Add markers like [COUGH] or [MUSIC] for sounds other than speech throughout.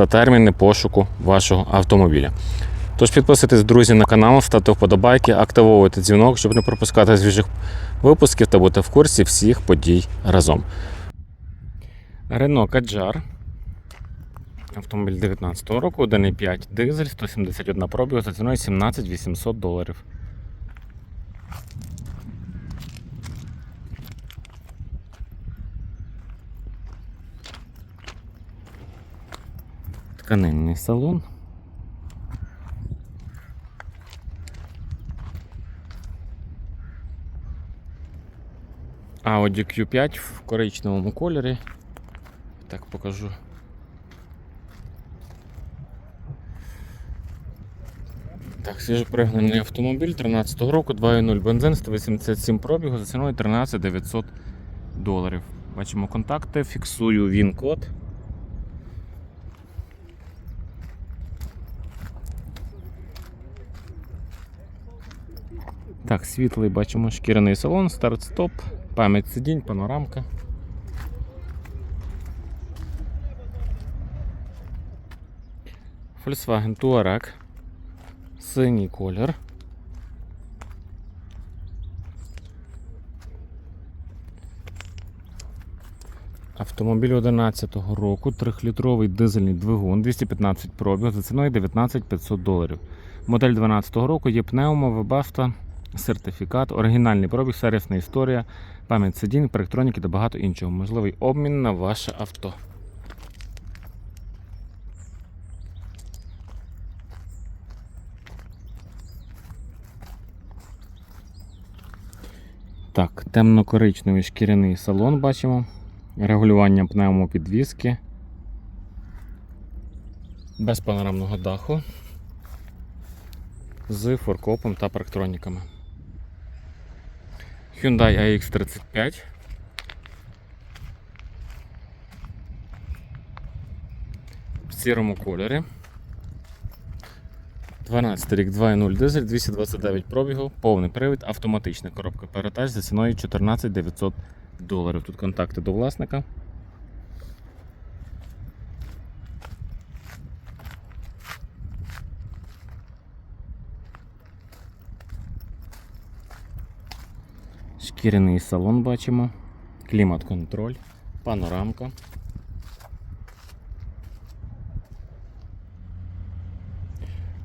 та терміни пошуку вашого автомобіля. Тож підписуйтесь, друзі, на канал, ставте вподобайки, активовуйте дзвінок, щоб не пропускати свіжих випусків та бути в курсі всіх подій разом. Рено Каджар. Автомобіль 19 року, 1,5 дизель, 171 пробіг за ціною 17 800 доларів. Тканинний салон. Audi Q5 в коричневому кольорі. Так покажу. Так, свіжопригнаний автомобіль 13-го року, 2.0 бензин, 187 пробігу за ціною 13 900 доларів. Бачимо контакти, фіксую він-код. Так, світлий бачимо шкіряний салон, старт-стоп, пам'ять сидінь, панорамка. Volkswagen Touareg. Синій колір. Автомобіль 11-го року, 3-літровий дизельний двигун, 215 пробіг за ціною 19 500 доларів. Модель 12-го року є пневмо, вебафта, сертифікат, оригінальний пробіг, сервісна історія, пам'ять сидінь, парктроніки та багато іншого. Можливий обмін на ваше авто. Так, темно-коричневий шкіряний салон бачимо. Регулювання пневмопідвіски. Без панорамного даху. З форкопом та парктроніками. Hyundai AX35. В сірому кольорі. 12 рік 2.0 дизель, 229 пробігу, повний привід, автоматична коробка передач за ціною 14 900 доларів. Тут контакти до власника. Шкіряний салон бачимо, клімат-контроль, панорамка.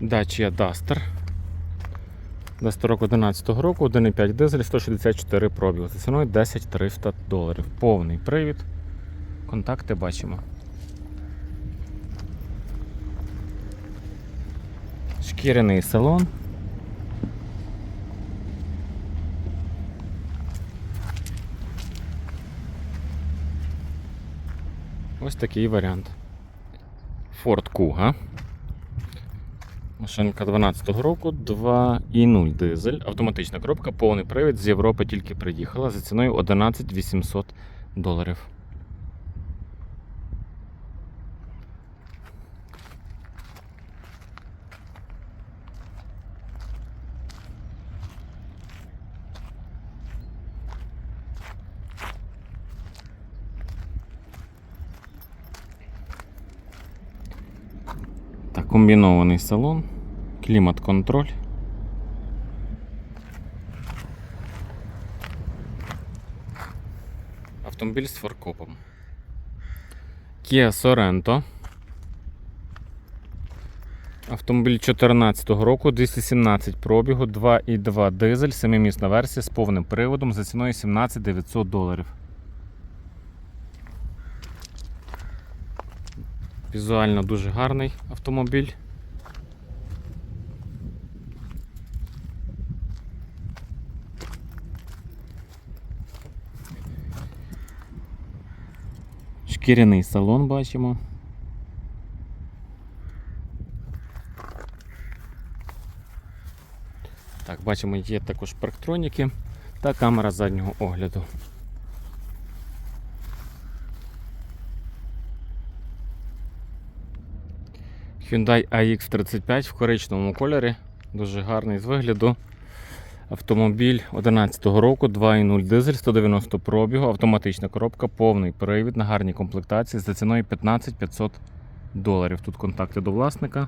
Duster. Duster року 11 року, 1,5 дизель, 164 пробіг. За ціною 10 300 доларів. Повний привід. Контакти бачимо. Шкіряний салон. Ось такий варіант. Ford Kuga. Машинка 12-го року, 2,0 дизель, автоматична коробка, повний привід з Європи тільки приїхала за ціною 11 800 доларів. Так, комбінований салон, клімат-контроль. Автомобіль з форкопом. Kia Sorento. Автомобіль 2014 року, 217 пробігу, 2,2 дизель, 7-місна версія з повним приводом за ціною 17 900 доларів. Візуально дуже гарний автомобіль. Шкіряний салон бачимо. Так, бачимо, є також парктроніки та камера заднього огляду. Hyundai AX35 в коричневому кольорі, дуже гарний з вигляду. Автомобіль 2011 року, 2.0 дизель, 190 пробігу, автоматична коробка, повний привід на гарній комплектації за ціною 15 500 доларів. Тут контакти до власника.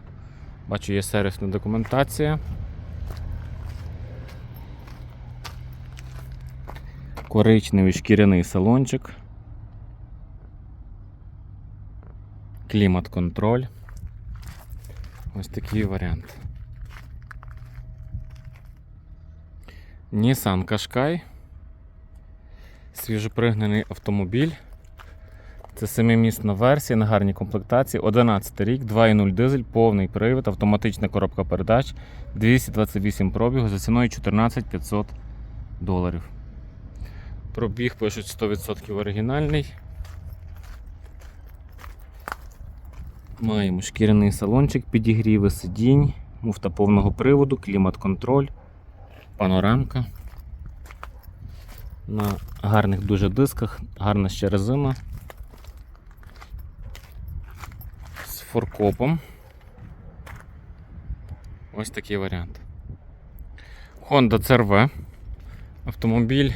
Бачу, є сервісна документація. Коричневий шкіряний салончик. Клімат-контроль. Ось такий варіант. Nissan Qashqai. Свіжопригнаний автомобіль. Це семимісна версія на гарній комплектації. 11 рік, 2.0 дизель, повний привід, автоматична коробка передач, 228 пробігу за ціною 14 500 доларів. Пробіг пишуть 100% оригінальний. Маємо шкіряний салончик, підігріви сидінь, муфта повного приводу, клімат-контроль, панорамка. На гарних дуже дисках, гарна ще резина. З форкопом. Ось такий варіант. Honda CR-V. Автомобіль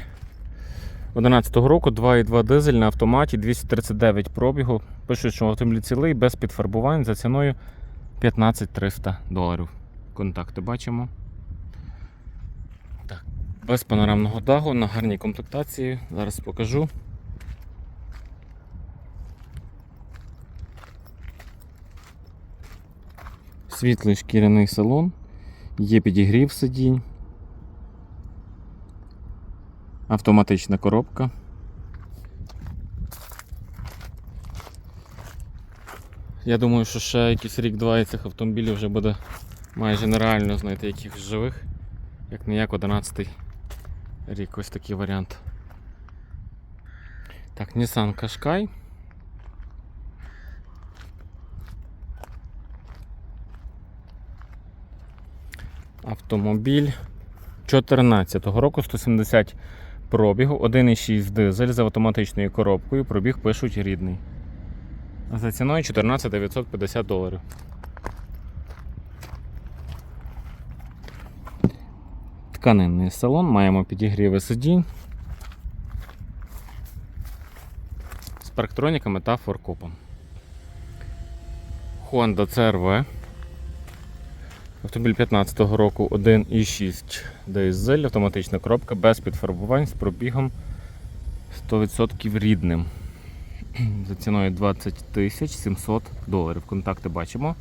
2011 року 2,2 дизель на автоматі 239 пробігу. Пишуть, що автомобіль цілий без підфарбувань за ціною 15 300 доларів. Контакти бачимо. Так, без панорамного даху на гарній комплектації. Зараз покажу. Світлий шкіряний салон, є підігрів сидінь. Автоматична коробка. Я думаю, що ще якийсь рік-два і цих автомобілів вже буде майже нереально знайти якихось живих, як не як 11 рік, ось такий варіант. Так, Nissan Qashqai. Автомобіль 2014 року 170 пробігу, 1,6 дизель з автоматичною коробкою, пробіг пишуть рідний. За ціною 14 950 доларів. Тканинний салон, маємо підігріви сидінь з парктроніками та форкопом. Honda CR-V. Автомобіль 2015 року 1,6 дизель, автоматична коробка без підфарбувань з пробігом 100% рідним. [CLEARS THROAT] За ціною 20 тисяч 700 доларів. Контакти бачимо.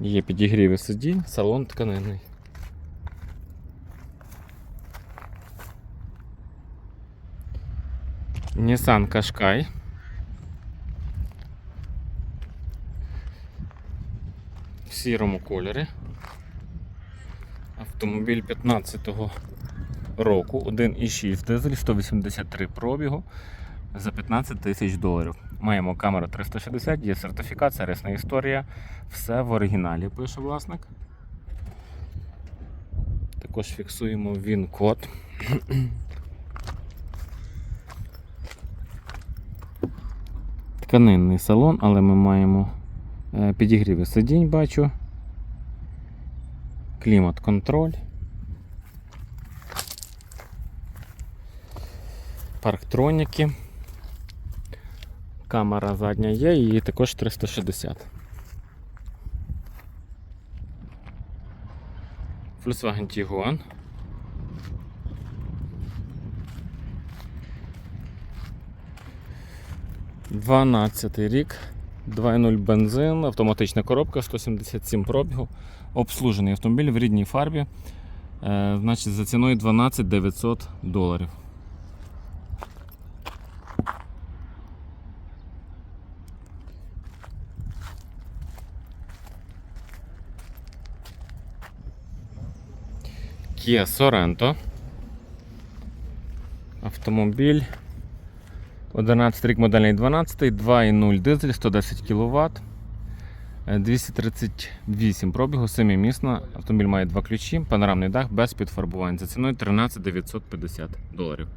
Є підігріви сидінь, салон тканинний. Nissan Qashqai. В сірому кольорі. Автомобіль 15-го року, 1,6 дизель, 183 пробігу за 15 тисяч доларів. Маємо камеру 360, є сертифікат, сервісна історія. Все в оригіналі пише власник. Також фіксуємо він-код. Тканинний салон, але ми маємо е, підігріви сидінь, бачу. Клімат-контроль. Парктроніки. Камера задня є, і також 360. Volkswagen Tiguan. Дванадцятий рік, 2.0 бензин, автоматична коробка, 177 пробігу, обслужений автомобіль в рідній фарбі, е, значить за ціною 12 900 доларів. Kia Sorento. Автомобіль. 11 рік модельний 12, 2,0 дизель, 110 кВт. 238 пробігу, 7 місна. Автомобіль має два ключі, панорамний дах без підфарбувань. За ціною 13 950 доларів.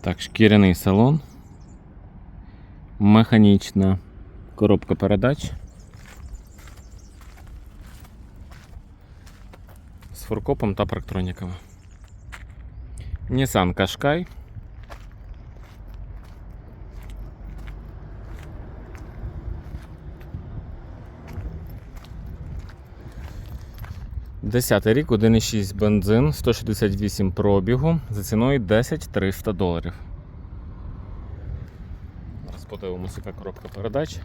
Так, шкіряний салон. Механічна коробка передач. З фуркопом та парктроніками. Nissan Qashqai. Десятий рік, 1,6 бензин, 168 пробігу за ціною 10 300 доларів. Подивимося, яка коробка передач.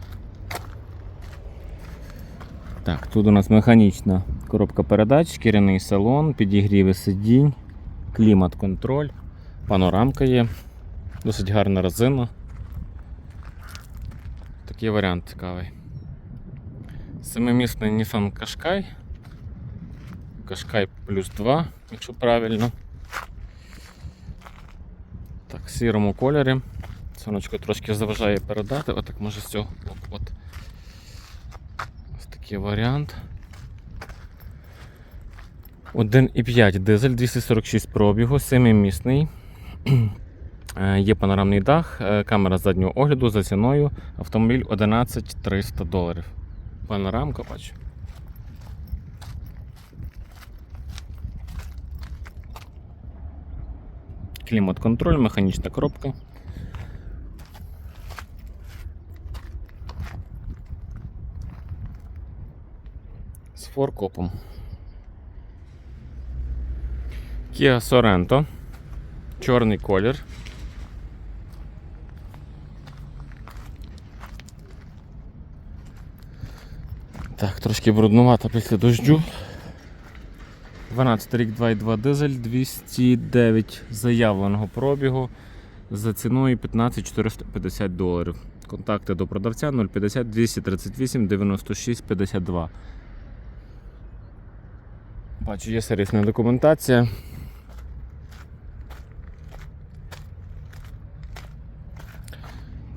Так, тут у нас механічна коробка передач, шкіряний салон, підігріви сидінь, клімат-контроль, панорамка є, досить гарна резина. Такий варіант цікавий. Семимісний Nissan Qashqai. Qashqai плюс 2, якщо правильно. Так, сірому кольорі. Сонечко трошки заважає передати, отак може з цього. От. Ось такий варіант. 1,5 дизель, 246 пробігу, 7-місний. [CLEARS THROAT] Е, Є панорамний дах, е, камера заднього огляду за ціною. Автомобіль 11 300 доларів. Панорамка бачу. Клімат-контроль, механічна коробка. Форкопом. Kia Sorento. Чорний колір. Так, трошки бруднувато після дождю. 12 рік 2,2 дизель, 209 заявленого пробігу за ціною 15 450 доларів. Контакти до продавця 050 238 96 52. Бачу, є сервісна документація.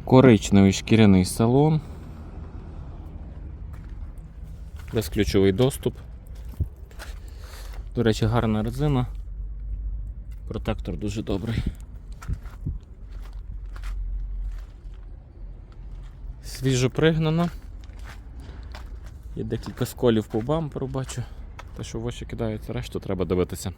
Коричневий шкіряний салон. Безключовий доступ. До речі, гарна резина. Протектор дуже добрий. Свіжо пригнано. Є декілька сколів по бамперу бачу. Те, що в очі кидається, решту треба дивитися.